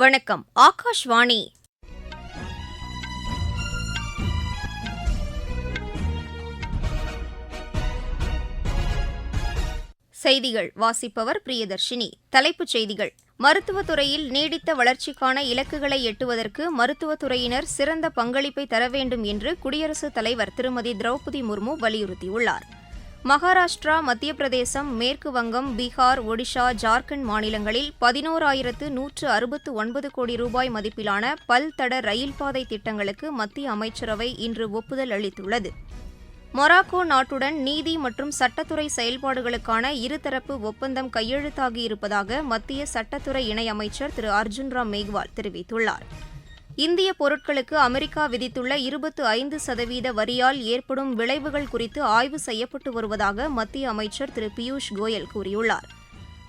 வணக்கம் ஆகாஷ்வாணி. செய்திகள் வாசிப்பவர் பிரியதர்ஷினி. தலைப்புச் செய்திகள். மருத்துவத்துறையில் நீடித்த வளர்ச்சிக்கான இலக்குகளை எட்டுவதற்கு மருத்துவத்துறையினர் சிறந்த பங்களிப்பை தர வேண்டும் என்று குடியரசுத் தலைவர் திருமதி திரௌபதி முர்மு வலியுறுத்தியுள்ளார். மகாராஷ்டிரா மத்திய பிரதேசம் மேற்கு வங்கம் பீகார் ஒடிஷா ஜார்க்கண்ட் மாநிலங்களில் பதினோராயிரத்து நூற்று அறுபத்து ஒன்பது கோடி ரூபாய் மதிப்பிலான பல்தட ரயில் பாதை திட்டங்களுக்கு மத்திய அமைச்சரவை இன்று ஒப்புதல் அளித்துள்ளது. மொராக்கோ நாட்டுடன் நீதி மற்றும் சட்டத்துறை செயல்பாடுகளுக்கான இருதரப்பு ஒப்பந்தம் கையெழுத்தாகியிருப்பதாக மத்திய சட்டத்துறை இணையமைச்சர் திரு அர்ஜுன் ராம் மேக்வால் தெரிவித்துள்ளார். இந்திய பொருட்களுக்கு அமெரிக்கா விதித்துள்ள இருபத்து ஐந்து சதவீத வரியால் ஏற்படும் விளைவுகள் குறித்து ஆய்வு செய்யப்பட்டு வருவதாக மத்திய அமைச்சர் திரு பியூஷ் கோயல் கூறியுள்ளார்.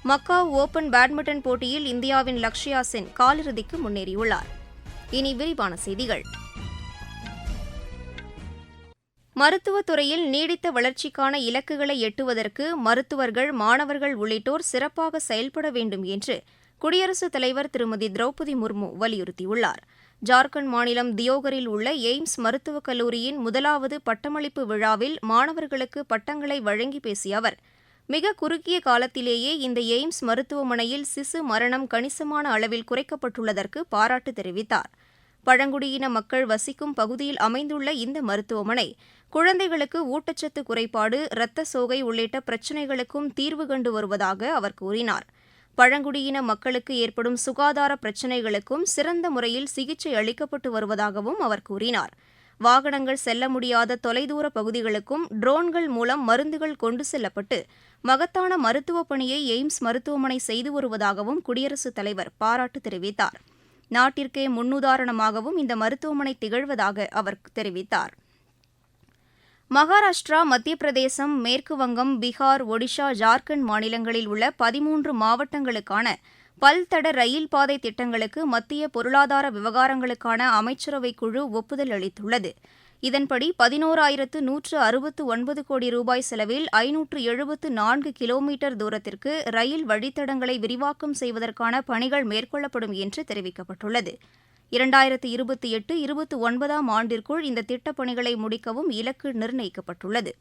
மக்காவ் ஓபன் பேட்மிண்டன் போட்டியில் இந்தியாவின் லக்ஷயா சென் காலிறுதிக்கு முன்னேறியுள்ளார். இனி விரிவான செய்திகள். மருத்துவத்துறையில் நீடித்த வளர்ச்சிக்கான இலக்குகளை எட்டுவதற்கு மருத்துவர்கள் மாணவர்கள் உள்ளிட்டோர் சிறப்பாக செயல்பட வேண்டும் என்று குடியரசுத் தலைவர் திருமதி திரௌபதி முர்மு வலியுறுத்தியுள்ளார். ஜார்க்கண்ட் மாநிலம் தியோகரில் உள்ள எய்ம்ஸ் மருத்துவக் கல்லூரியின் முதலாவது பட்டமளிப்பு விழாவில் மாணவர்களுக்கு பட்டங்களை வழங்கி பேசிய அவர் மிக குறுகிய காலத்திலேயே இந்த எய்ம்ஸ் மருத்துவமனையில் சிசு மரணம் கணிசமான அளவில் குறைக்கப்பட்டுள்ளதற்கு பாராட்டு தெரிவித்தார். பழங்குடியின மக்கள் வசிக்கும் பகுதியில் அமைந்துள்ள இந்த மருத்துவமனை குழந்தைகளுக்கு ஊட்டச்சத்து குறைபாடு இரத்த சோகை உள்ளிட்ட பிரச்சினைகளுக்கும் தீர்வு கண்டு வருவதாக அவர் கூறினார். பழங்குடியின மக்களுக்கு ஏற்படும் சுகாதார பிரச்சினைகளுக்கும் சிறந்த முறையில் சிகிச்சை அளிக்கப்பட்டு வருவதாகவும் அவர் கூறினார். வாகனங்கள் செல்ல முடியாத தொலைதூர பகுதிகளுக்கும் ட்ரோன்கள் மூலம் மருந்துகள் கொண்டு செல்லப்பட்டு மகத்தான மருத்துவப் பணியை எய்ம்ஸ் மருத்துவமனை செய்து வருவதாகவும் குடியரசுத் தலைவர் பாராட்டு தெரிவித்தார். நாட்டிற்கே முன்னுதாரணமாகவும் இந்த மருத்துவமனை திகழ்வதாக அவர் தெரிவித்தார். மகாராஷ்டிரா மத்திய பிரதேசம் மேற்கு வங்கம் பீகார் ஒடிஷா ஜார்க்கண்ட் மாநிலங்களில் உள்ள பதிமூன்று மாவட்டங்களுக்கான பல்தட ரயில் பாதை திட்டங்களுக்கு மத்திய பொருளாதார விவகாரங்களுக்கான அமைச்சரவைக் குழு ஒப்புதல் அளித்துள்ளது. இதன்படி பதினோராயிரத்து நூற்று அறுபத்து ஒன்பது கோடி ரூபாய் செலவில் ஐநூற்று எழுபத்து நான்கு கிலோமீட்டர் தூரத்திற்கு ரயில் வழித்தடங்களை விரிவாக்கம் செய்வதற்கான பணிகள் மேற்கொள்ளப்படும் என்று தெரிவிக்கப்பட்டுள்ளது. இரண்டாயிரத்து இருபத்தி எட்டு இருபத்தி ஒன்பதாம் ஆண்டிற்குள் இந்த திட்டப் பணிகளை முடிக்கவும் இலக்கு நிர்ணயிக்கப்பட்டுள்ளது.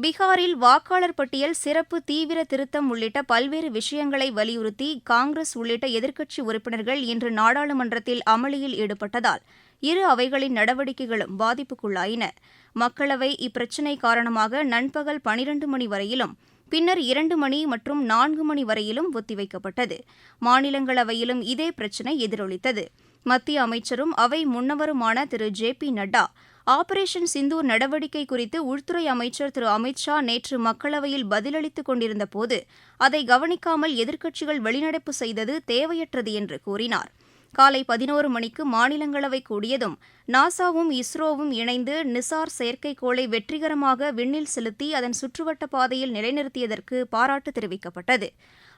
பீகாரில் வாக்காளர் பட்டியல் சிறப்பு தீவிர திருத்தம் உள்ளிட்ட பல்வேறு விஷயங்களை வலியுறுத்தி காங்கிரஸ் உள்ளிட்ட எதிர்க்கட்சி உறுப்பினர்கள் இன்று நாடாளுமன்றத்தில் அமளியில் ஈடுபட்டதால் இரு அவைகளின் நடவடிக்கைகளும் பாதிப்புக்குள்ளாயின. மக்களவை இப்பிரச்சினை காரணமாக நண்பகல் பனிரண்டு மணி வரையிலும் பின்னர் இரண்டு மணி மற்றும் நான்கு மணி வரையிலும் ஒத்திவைக்கப்பட்டது. மாநிலங்களவையிலும் இதே பிரச்சினை எதிரொலித்தது. மத்திய அமைச்சரும் அவை முன்னவருமான திரு. J. P. Nadda operation Sindoor நடவடிக்கை குறித்து உள்துறை அமைச்சர் திரு. அமித் ஷா நேற்று மக்களவையில் பதிலளித்துக் கொண்டிருந்த போது அதை கவனிக்காமல் எதிர்க்கட்சிகள் வெளிநடப்பு செய்தது தேவையற்றது என்று கூறினார். காலை பதினோரு மணிக்கு மாநிலங்களவை கூடியதும் நாசாவும் இஸ்ரோவும் இணைந்து நிசார் செயற்கைக்கோளை வெற்றிகரமாக விண்ணில் செலுத்தி அதன் சுற்றுவட்ட பாதையில் நிலைநிறுத்தியதற்கு பாராட்டு தெரிவிக்கப்பட்டது.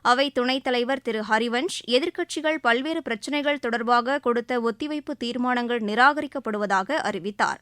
அவை துணைத் தலைவர் திரு ஹரிவன்ஷ் எதிர்க்கட்சிகள் பல்வேறு பிரச்சினைகள் தொடர்பாக கொடுத்த ஒத்திவைப்பு தீர்மானங்கள் நிராகரிக்கப்படுவதாக அறிவித்தார்.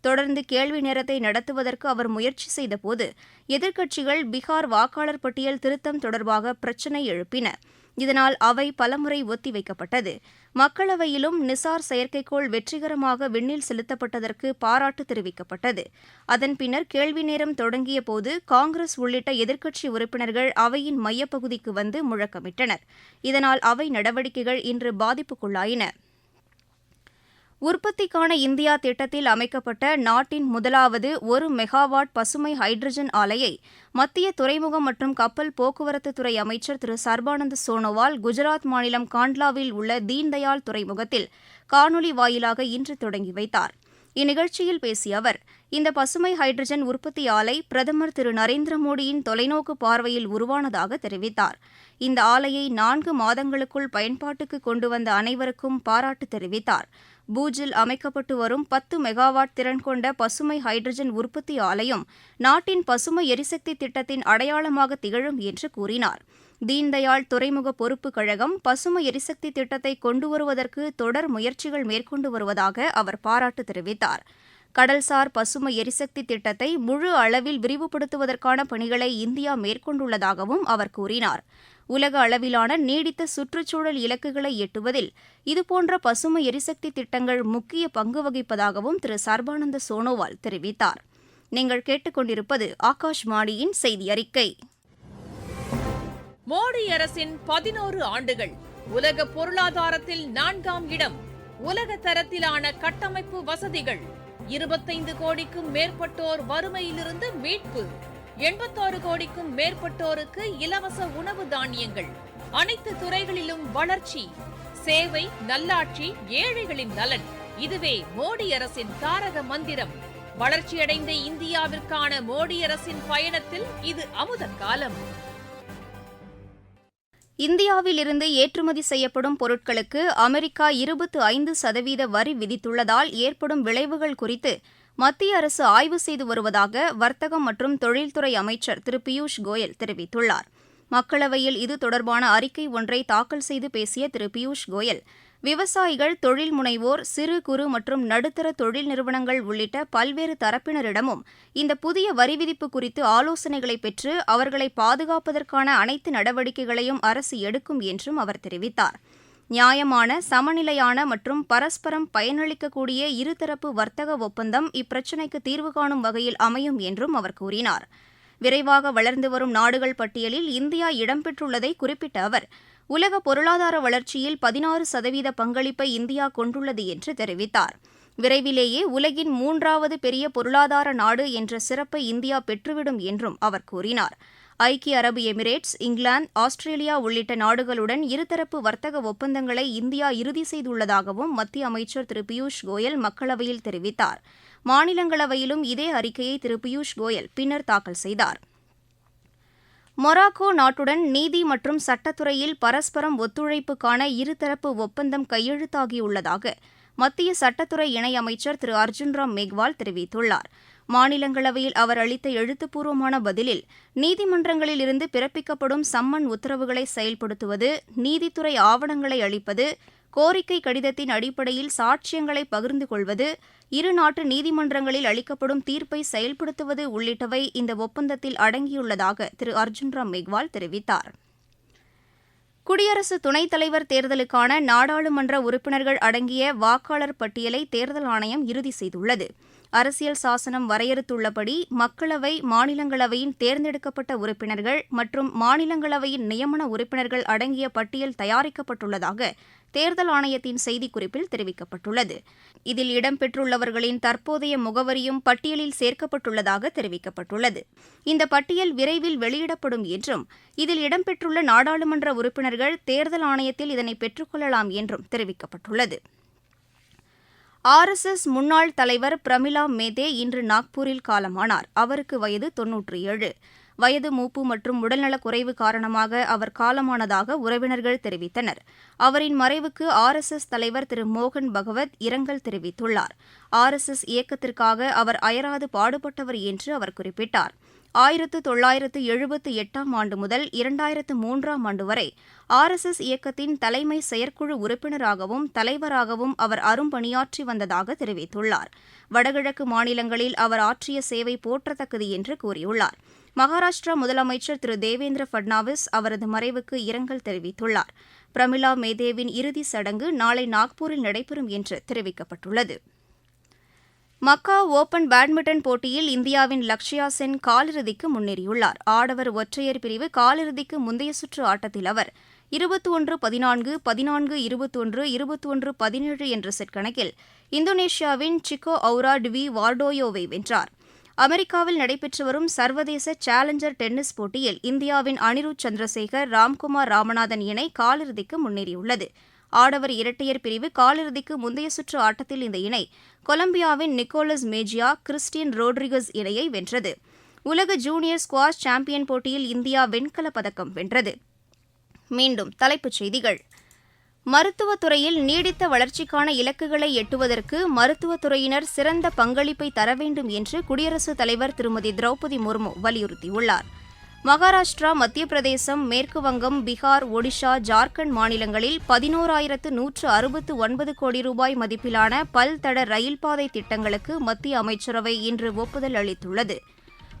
தொடர்ந்து கேள்வி நேரத்தை நடத்துவதற்கு அவர் முயற்சி செய்தபோது எதிர்க்கட்சிகள் பீகார் வாக்காளர் பட்டியல் திருத்தம் தொடர்பாக பிரச்சினை எழுப்பின. இதனால் அவை பலமுறை ஒத்திவைக்கப்பட்டது. மக்களவையிலும் நிசார் செயற்கைக்கோள் வெற்றிகரமாக விண்ணில் செலுத்தப்பட்டதற்கு பாராட்டு தெரிவிக்கப்பட்டது. அதன் பின்னர் கேள்வி நேரம் தொடங்கிய போது காங்கிரஸ் உள்ளிட்ட எதிர்க்கட்சி உறுப்பினர்கள் அவையின் மையப்பகுதிக்கு வந்து முழக்கமிட்டனர். இதனால் அவை நடவடிக்கைகள் இன்று பாதிப்புக்குள்ளாயின. உற்பத்திக்கான இந்தியா திட்டத்தில் அமைக்கப்பட்ட நாட்டின் முதலாவது ஒரு மெகாவாட் பசுமை ஹைட்ரஜன் ஆலையை மத்திய துறைமுகம் மற்றும் கப்பல் போக்குவரத்து துறை அமைச்சர் திரு. சர்பானந்த் சோனோவால் குஜராத் மாநிலம் காண்ட்லாவில் உள்ள தீன்தயாள் துறைமுகத்தில் காணொலி வாயிலாக இன்று தொடங்கி வைத்தார். இந்நிகழ்ச்சியில் பேசிய அவர் இந்த பசுமை ஹைட்ரஜன் உற்பத்தி ஆலை பிரதமர் திரு. நரேந்திர மோடியின் தொலைநோக்கு பார்வையில் உருவானதாக தெரிவித்தார். இந்த ஆலையை நான்கு மாதங்களுக்குள் பயன்பாட்டுக்கு கொண்டு வந்த அனைவருக்கும் பாராட்டு தெரிவித்தார். பூஜில் அமைக்கப்பட்டு வரும் பத்து மெகாவாட் திறன் கொண்ட பசுமை ஹைட்ரஜன் உற்பத்தி ஆலையும் நாட்டின் பசுமை எரிசக்தி திட்டத்தின் அடையாளமாக திகழும் என்று கூறினார். தீன்தயாள் துறைமுக பொறுப்பு கழகம் பசுமை எரிசக்தி திட்டத்தை கொண்டு வருவதற்கு தொடர் முயற்சிகள் மேற்கொண்டு வருவதாக அவர் பாராட்டு தெரிவித்தார். கடல்சார் பசுமை எரிசக்தி திட்டத்தை முழு அளவில் விரிவுபடுத்துவதற்கான பணிகளை இந்தியா மேற்கொண்டுள்ளதாகவும் அவர் கூறினார். உலக அளவிலான நீடித்த சுற்றுச்சூழல் இலக்குகளை எட்டுவதில் இதுபோன்ற பசுமை எரிசக்தி திட்டங்கள் முக்கிய பங்கு வகிப்பதாகவும் திரு சர்பானந்த சோனோவால் தெரிவித்தார். நீங்கள் கேட்டுக்கொண்டிருப்பது ஆகாஷ்வாணியின் செய்தி அறிக்கை மோடி அரசின் பதினோரு ஆண்டுகள் உலக பொருளாதாரத்தில் நான்காம் இடம் உலக தரத்திலான கட்டமைப்பு வசதிகள் இருபத்தைந்து கோடிக்கும் மேற்பட்டோர் வறுமையிலிருந்து மீட்பு. எண்பத்தாறு கோடிக்கும் மேற்பட்டோருக்கு இலவச உணவு தானியங்கள். அனைத்து துறைகளிலும் வளர்ச்சி சேவை நல்லாட்சி ஏழைகளின் நலன். இதுவே மோடி அரசின் தாரக மந்திரம். வளர்ச்சியடைந்த இந்தியாவிற்கான மோடி அரசின் பயணத்தில் இது அமுத காலம். இந்தியாவிலிருந்து ஏற்றுமதி செய்யப்படும் பொருட்களுக்கு அமெரிக்கா இருபத்து ஐந்து சதவீத வரி விதித்துள்ளதால் ஏற்படும் விளைவுகள் குறித்து மத்திய அரசு ஆய்வு செய்து வருவதாக வர்த்தகம் மற்றும் தொழில்துறை அமைச்சர் திரு பியூஷ் கோயல் தெரிவித்துள்ளார். மக்களவையில் இது தொடர்பான அறிக்கை ஒன்றை தாக்கல் செய்து பேசிய திரு பியூஷ் கோயல் விவசாயிகள் தொழில் முனைவோர் சிறு குறு மற்றும் நடுத்தர தொழில் நிறுவனங்கள் உள்ளிட்ட பல்வேறு தரப்பினரிடமும் இந்த புதிய வரி விதிப்பு குறித்து ஆலோசனைகளை பெற்று அவர்களை பாதுகாப்பதற்கான அனைத்து நடவடிக்கைகளையும் அரசு எடுக்கும் என்றும் அவர் தெரிவித்தார். நியாயமான சமநிலையான மற்றும் பரஸ்பரம் பயனளிக்கக்கூடிய இருதரப்பு வர்த்தக ஒப்பந்தம் இப்பிரச்சினைக்கு தீர்வு காணும் வகையில் அமையும் என்றும் அவர் கூறினார். விரைவாக வளர்ந்து வரும் நாடுகள் பட்டியலில் இந்தியா இடம்பெற்றுள்ளதை குறிப்பிட்ட அவர் உலக பொருளாதார வளர்ச்சியில் பதினாறு சதவீத பங்களிப்பை இந்தியா கொண்டுள்ளது என்று தெரிவித்தார். விரைவிலேயே உலகின் மூன்றாவது பெரிய பொருளாதார நாடு என்ற சிறப்பை இந்தியா பெற்றுவிடும் என்றும் அவர் கூறினார். ஐக்கிய அரபு எமிரேட்ஸ் இங்கிலாந்து ஆஸ்திரேலியா உள்ளிட்ட நாடுகளுடன் இருதரப்பு வர்த்தக ஒப்பந்தங்களை இந்தியா இறுதி செய்துள்ளதாகவும் மத்திய அமைச்சர் திரு பியூஷ் கோயல் மக்களவையில் தெரிவித்தார். மாநிலங்களவையிலும் இதே அறிக்கையை திரு பியூஷ் கோயல் பின்னர் தாக்கல் செய்தார். மொராக்கோ நாட்டுடன் நீதி மற்றும் சட்டத்துறையில் பரஸ்பரம் ஒத்துழைப்புக்கான இருதரப்பு ஒப்பந்தம் கையெழுத்தாகியுள்ளதாக மத்திய சட்டத்துறை இணையமைச்சர் திரு அர்ஜுன்ராம் மேக்வால் தெரிவித்துள்ளார். மாநிலங்களவையில் அவர் அளித்த எழுத்துப்பூர்வமான பதிலில் நீதிமன்றங்களில் இருந்து பிறப்பிக்கப்படும் சம்மன் உத்தரவுகளை செயல்படுத்துவது நீதித்துறை ஆவணங்களை அளிப்பது கோரிக்கை கடிதத்தின் அடிப்படையில் சாட்சியங்களை பகிர்ந்து கொள்வது இரு நாட்டு நீதிமன்றங்களில் அளிக்கப்படும் தீர்ப்பை செயல்படுத்துவது உள்ளிட்டவை இந்த ஒப்பந்தத்தில் அடங்கியுள்ளதாக திரு. அர்ஜுன் ராம் மேக்வால் தெரிவித்தார். குடியரசு துணைத் தலைவர் தேர்தலுக்கான நாடாளுமன்ற உறுப்பினர்கள் அடங்கிய வாக்காளர் பட்டியலை தேர்தல் ஆணையம் இறுதி செய்துள்ளது. அரசியல் சாசனம் வரையறுத்துள்ளபடி மக்களவை மாநிலங்களவையின் தேர்ந்தெடுக்கப்பட்ட உறுப்பினர்கள் மற்றும் மாநிலங்களவையின் நியமன உறுப்பினர்கள் அடங்கிய பட்டியல் தயாரிக்கப்பட்டுள்ளதாக தேர்தல் ஆணையத்தின் செய்திக்குறிப்பில் தெரிவிக்கப்பட்டுள்ளது. இதில் இடம்பெற்றுள்ளவர்களின் தற்போதைய முகவரியும் பட்டியலில் சேர்க்கப்பட்டுள்ளதாக தெரிவிக்கப்பட்டுள்ளது. இந்த பட்டியல் விரைவில் வெளியிடப்படும் என்றும் இதில் இடம்பெற்றுள்ள நாடாளுமன்ற உறுப்பினர்கள் தேர்தல் ஆணையத்தில் இதனை பெற்றுக்கொள்ளலாம் என்றும் தெரிவிக்கப்பட்டுள்ளது. ஆர்எஸ்எஸ் முன்னாள் தலைவர் பிரமிளா மேதே இன்று நாக்பூரில் காலமானார். அவருக்கு வயது தொன்னூற்றி ஏழு. வயது மூப்பு மற்றும் உடல்நலக் குறைவு காரணமாக அவர் காலமானதாக உறவினர்கள் தெரிவித்தனர். அவரின் மறைவுக்கு ஆர்எஸ்எஸ் தலைவர் திரு மோகன் பகவத் இரங்கல் தெரிவித்துள்ளார். ஆர்எஸ்எஸ் இயக்கத்திற்காக அவர் அயராது பாடுபட்டவர் என்று அவர் குறிப்பிட்டார். ஆயிரத்து தொள்ளாயிரத்து எழுபத்து எட்டாம் ஆண்டு முதல் இரண்டாயிரத்து மூன்றாம் ஆண்டு வரை ஆர் எஸ் எஸ் இயக்கத்தின் தலைமை செயற்குழு உறுப்பினராகவும் தலைவராகவும் அவர் அரும்பணியாற்றி வந்ததாக தெரிவித்துள்ளார். வடகிழக்கு மாநிலங்களில் அவர் ஆற்றிய சேவை போற்றத்தக்கது என்று கூறியுள்ளார். மகாராஷ்டிரா முதலமைச்சர் திரு தேவேந்திர பட்னாவிஸ் அவரது மறைவுக்கு இரங்கல் தெரிவித்துள்ளார். பிரமிளா மேதேவின் இறுதிச் சடங்கு நாளை நாக்பூரில் நடைபெறும் என்று தெரிவிக்கப்பட்டுள்ளது. மக்கா ஓபன் பேட்மிண்டன் போட்டியில் இந்தியாவின் லக்ஷயா சென் காலிறுதிக்கு முன்னேறியுள்ளார். ஆடவர் ஒற்றையர் பிரிவு காலிறுதிக்கு முந்தைய சுற்று ஆட்டத்தில் அவர் இருபத்தி ஒன்று பதினான்கு பதினான்கு இருபத்தொன்று இருபத்தொன்று பதினேழு என்ற செட் கணக்கில் இந்தோனேஷியாவின் சிக்கோ அவுரா டிவி வார்டோயோவை வென்றார். அமெரிக்காவில் நடைபெற்று வரும் சர்வதேச சேலஞ்சர் டென்னிஸ் போட்டியில் இந்தியாவின் அனிருத் சந்திரசேகர் ராம்குமார் ராமநாதன் இணை காலிறுதிக்கு முன்னேறியுள்ளது. ஆடவர் இரட்டையர் பிரிவு காலிறுதிக்கு முந்தைய சுற்று ஆட்டத்தில் இந்த இணை கொலம்பியாவின் நிக்கோலஸ் மேஜியா கிறிஸ்டியன் ரோட்ரிகஸ் இணையை வென்றது. உலக ஜூனியர் ஸ்குவாஷ் சாம்பியன் போட்டியில் இந்தியா வெண்கலப் பதக்கம் வென்றது. மீண்டும் தலைப்புச் செய்திகள். மருத்துவத் துறையில் நீடித்த வளர்ச்சிக்கான இலக்குகளை எட்டுவதற்கு மருத்துவத்துறையினர் சிறந்த பங்களிப்பை தர வேண்டும் என்று குடியரசுத் தலைவர் திருமதி திரௌபதி முர்மு வலியுறுத்தியுள்ளார். மகாராஷ்டிரா மத்திய பிரதேசம் மேற்கு வங்கம் பீகார் ஒடிஷா ஜார்க்கண்ட் மாநிலங்களில் பதினோராயிரத்து நூற்று அறுபத்து ஒன்பது கோடி ரூபாய் மதிப்பிலான பல்தட ரயில் பாதை திட்டங்களுக்கு மத்திய அமைச்சரவை இன்று ஒப்புதல் அளித்துள்ளது.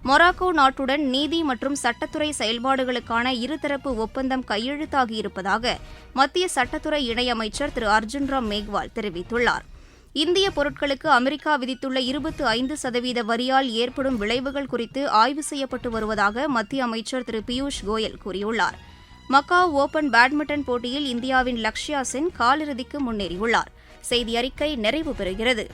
மொராக்கோ நாட்டுடன் நீதி மற்றும் சட்டத்துறை செயல்பாடுகளுக்கான இருதரப்பு ஒப்பந்தம் கையெழுத்தாகியிருப்பதாக மத்திய சட்டத்துறை இணையமைச்சர் திரு அர்ஜுன் ராம் மேக்வால் தெரிவித்துள்ளார். இந்திய பொருட்களுக்கு அமெரிக்கா விதித்துள்ள இருபத்து ஐந்து சதவீத வரியால் ஏற்படும் விளைவுகள் குறித்து ஆய்வு செய்யப்பட்டு வருவதாக மத்திய அமைச்சர் திரு பியூஷ் கோயல் கூறியுள்ளார். மக்காவ் ஓபன் பேட்மிண்டன் போட்டியில் இந்தியாவின் லக்ஷ்யா சென் காலிறுதிக்கு முன்னேறியுள்ளார். செய்தி அறிக்கை நிறைவு பெறுகிறது.